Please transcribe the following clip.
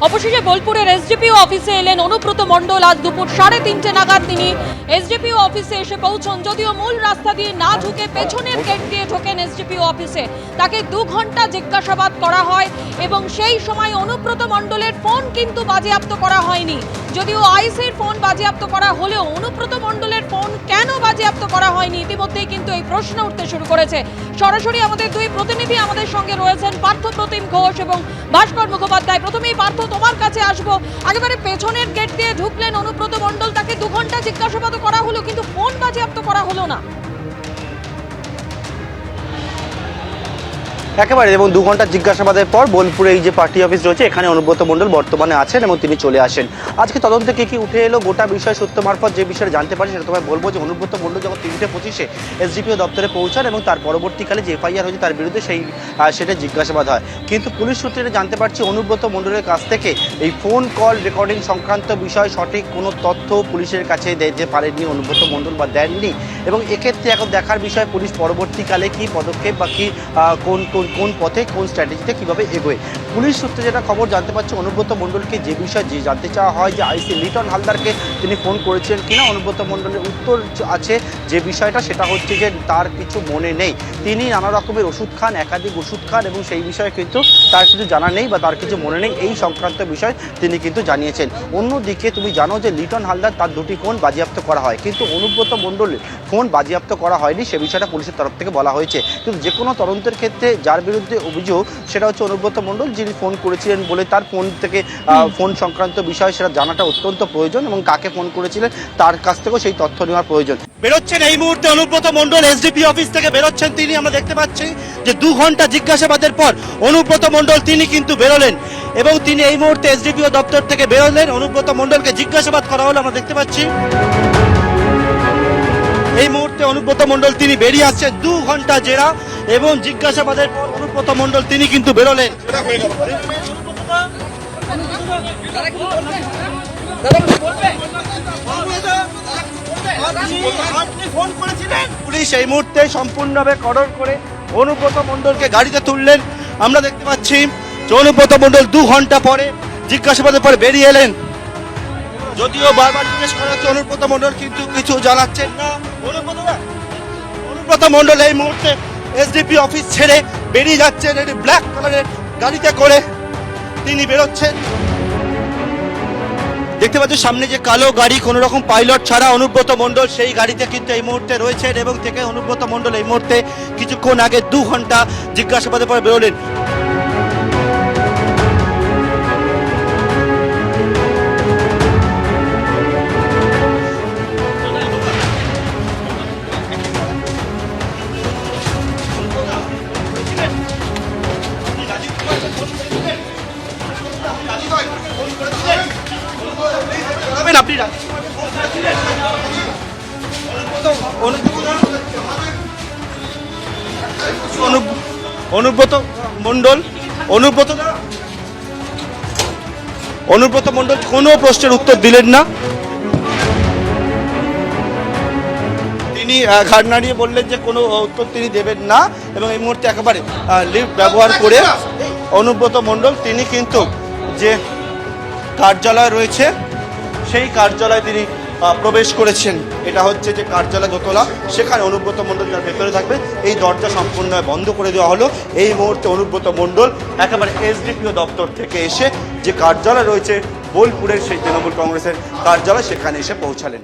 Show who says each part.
Speaker 1: অবশেষে বোলপুরের এসডিপিও অফিসে এলেন অনুব্রত মণ্ডল আজ দুপুর সাড়ে তিনটে নাগাদ। তিনি এসডিপিও অফিসে এসে পৌঁছন, যদিও মূল রাস্তা দিয়ে না ঢুকে পেছনের গেট দিয়ে ঢোকেন এসডিপিও অফিসে। তাকে দু ঘণ্টা জিজ্ঞাসাবাদ করা হয় এবং সেই সময় অনুব্রত মণ্ডলের ফোন কিন্তু বাজেয়াপ্ত করা হয়নি। যদিও আইসির ফোন বাজেয়াপ্ত করা হলেও অনুব্রত মণ্ডলের ফোন কেন বাজেয়াপ্ত করা হয়নি? ইতিমধ্যেই কিন্তু এই প্রশ্ন উঠতে শুরু করেছে। সরাসরি আমাদের দুই প্রতিনিধি আমাদের সঙ্গে রয়েছেন পার্থ প্রতিম ঘোষ এবং ভাস্কর মুখোপাধ্যায়। প্রথমেই পার্থ, তোমার কাছে আসব। একেবারে পেছনের গেট দিয়ে ঢুকলেন অনুব্রত মণ্ডল। তাকে দু ঘণ্টা জিজ্ঞাসাবাদ করা হলো, কিন্তু ফোন বাজেয়াপ্ত করা হলো না।
Speaker 2: একেবারে এবং দু ঘণ্টা জিজ্ঞাসাবাদের পর বোলপুরে এই যে পার্টি অফিস রয়েছে, এখানে অনুব্রত মণ্ডল বর্তমানে আছেন এবং তিনি চলে আসেন। আজকে তদন্তে কি কি উঠে এলো? গোটা বিষয় সত্য মারফত যে বিষয়ে জানতে পারি সেটা তোমায় বলব যে অনুব্রত মণ্ডল যখন তিনটে পঁচিশে এসডিপিও দপ্তরে পৌঁছান এবং তার পরবর্তীকালে যে এফআইআর হয়েছে তার বিরুদ্ধে সেই সেটা জিজ্ঞাসাবাদ হয়। কিন্তু পুলিশ সূত্রে জানতে পারছি অনুব্রত মণ্ডলের কাছ থেকে এই ফোন কল রেকর্ডিং সংক্রান্ত বিষয় সঠিক কোনো তথ্য পুলিশের কাছে দিতে পারেননি অনুব্রত মণ্ডল বা দেননি। এবং এক্ষেত্রে এখন দেখার বিষয় পুলিশ পরবর্তীকালে কি পদক্ষেপ বা কি কোন কোন কোন পথে কোন স্ট্র্যাটেজিতে কীভাবে এগোয়। পুলিশ সূত্রে যেটা খবর জানতে পারছি অনুব্রত মণ্ডলকে যে বিষয়ে যে জানতে চাওয়া হয় যে আইসি লিটন হালদারকে তিনি ফোন করেছিলেন কিনা, অনুব্রত মণ্ডলের উত্তর আছে যে বিষয়টা, সেটা হচ্ছে যে তার কিছু মনে নেই। তিনি নানা রকমের ওষুধ খান, একাধিক ওষুধ খান এবং সেই বিষয়ে কিন্তু তার কিছু জানা নেই বা তার কিছু মনে নেই, এই সংক্রান্ত বিষয় তিনি কিন্তু জানিয়েছেন। অন্যদিকে তুমি জানো যে লিটন হালদার তার দুটি ফোন বাজেয়াপ্ত করা হয়, কিন্তু অনুব্রত মণ্ডলের ফোন বাজেয়াপ্ত করা হয়নি, সে বিষয়টা পুলিশের তরফ থেকে বলা হয়েছে। কিন্তু যে কোনো তদন্তের ক্ষেত্রে যার বিরুদ্ধে অভিযোগ, সেটা হচ্ছে অনুব্রত মণ্ডল যিনি ফোন করেছিলেন বলে তার ফোন থেকে ফোন সংক্রান্ত বিষয় সেটা জানাটা অত্যন্ত প্রয়োজন এবং কাকে ফোন করেছিলেন তার কাছ থেকেও সেই তথ্য নেওয়ার প্রয়োজন।
Speaker 3: বেরোচ্ছেন এই মুহূর্তে অনুব্রত মণ্ডল এসডিপি অফিস থেকে বেরোচ্ছেন তিনি। আমরা দেখতে পাচ্ছি যে দু ঘণ্টা জিজ্ঞাসাবাদের পর অনুব্রত মণ্ডল তিনি কিন্তু বেরোলেন এবং তিনি এই মুহূর্তে এসডিপিও দপ্তর থেকে বেরোলেন। অনুব্রত মণ্ডলকে জিজ্ঞাসাবাদ করা হলো আমরা দেখতে পাচ্ছি। এই মুহূর্তে অনুব্রত মণ্ডল তিনি বেরিয়ে আসছেন দু ঘণ্টা জেরা এবং জিজ্ঞাসাবাদের পর মণ্ডল তিনি কিন্তু বেরোলেন। পুলিশ এই মুহূর্তে সম্পূর্ণভাবে কর্ডন করে অনুব্রত মণ্ডলকে গাড়িতে তুললেন। আমরা দেখতে পাচ্ছি, অনুব্রত মণ্ডল দু ঘণ্টা পরে জিজ্ঞাসাবাদের পরে বেরিয়ে এলেন। যদিও বারবার জিজ্ঞেস করা হচ্ছে, অনুব্রত মণ্ডল কিন্তু কিছু জানাচ্ছেন না। অনুব্রত অনুব্রত এই মুহূর্তে এসডিপি অফিস ছেড়ে বেরিয়ে যাচ্ছেন একটি ব্ল্যাক কালারের গাড়িতে করে। তিনি বেরোচ্ছেন। দেখতে পাচ্ছ সামনে যে কালো গাড়ি, কোনো রকম পাইলট ছাড়া অনুব্রত মন্ডল সেই গাড়িতে কিন্তু এই মুহূর্তে রয়েছেন এবং থেকে অনুব্রত মন্ডল এই মুহূর্তে কিছুক্ষণ আগে দু ঘণ্টা জিজ্ঞাসাবাদের পর বেরোলেন। যাবেন আপনি। অনুব্রত মণ্ডল, অনুব্রত। অনুব্রত মণ্ডল, কোনো প্রশ্নের উত্তর দিলেন না। তিনি ঘাট নাড়িয়ে বললেন যে কোনো উত্তর তিনি দেবেন না এবং এই মুহূর্তে একেবারে লিফট ব্যবহার করে অনুব্রত মণ্ডল, তিনি কিন্তু যে কার্যালয় রয়েছে সেই কার্যালয়ে তিনি প্রবেশ করেছেন। এটা হচ্ছে যে কার্যালয় দোতলা, সেখানে অনুব্রত মণ্ডল তার ভেতরে থাকবে। এই দরজা সম্পূর্ণ বন্ধ করে দেওয়া হলো। এই মুহূর্তে অনুব্রত মণ্ডল একেবারে এসডিপিও দপ্তর থেকে এসে যে কার্যালয় রয়েছে, বোলপুরের সেই তৃণমূল কংগ্রেসের কার্যালয়, সেখানে এসে পৌঁছালেন।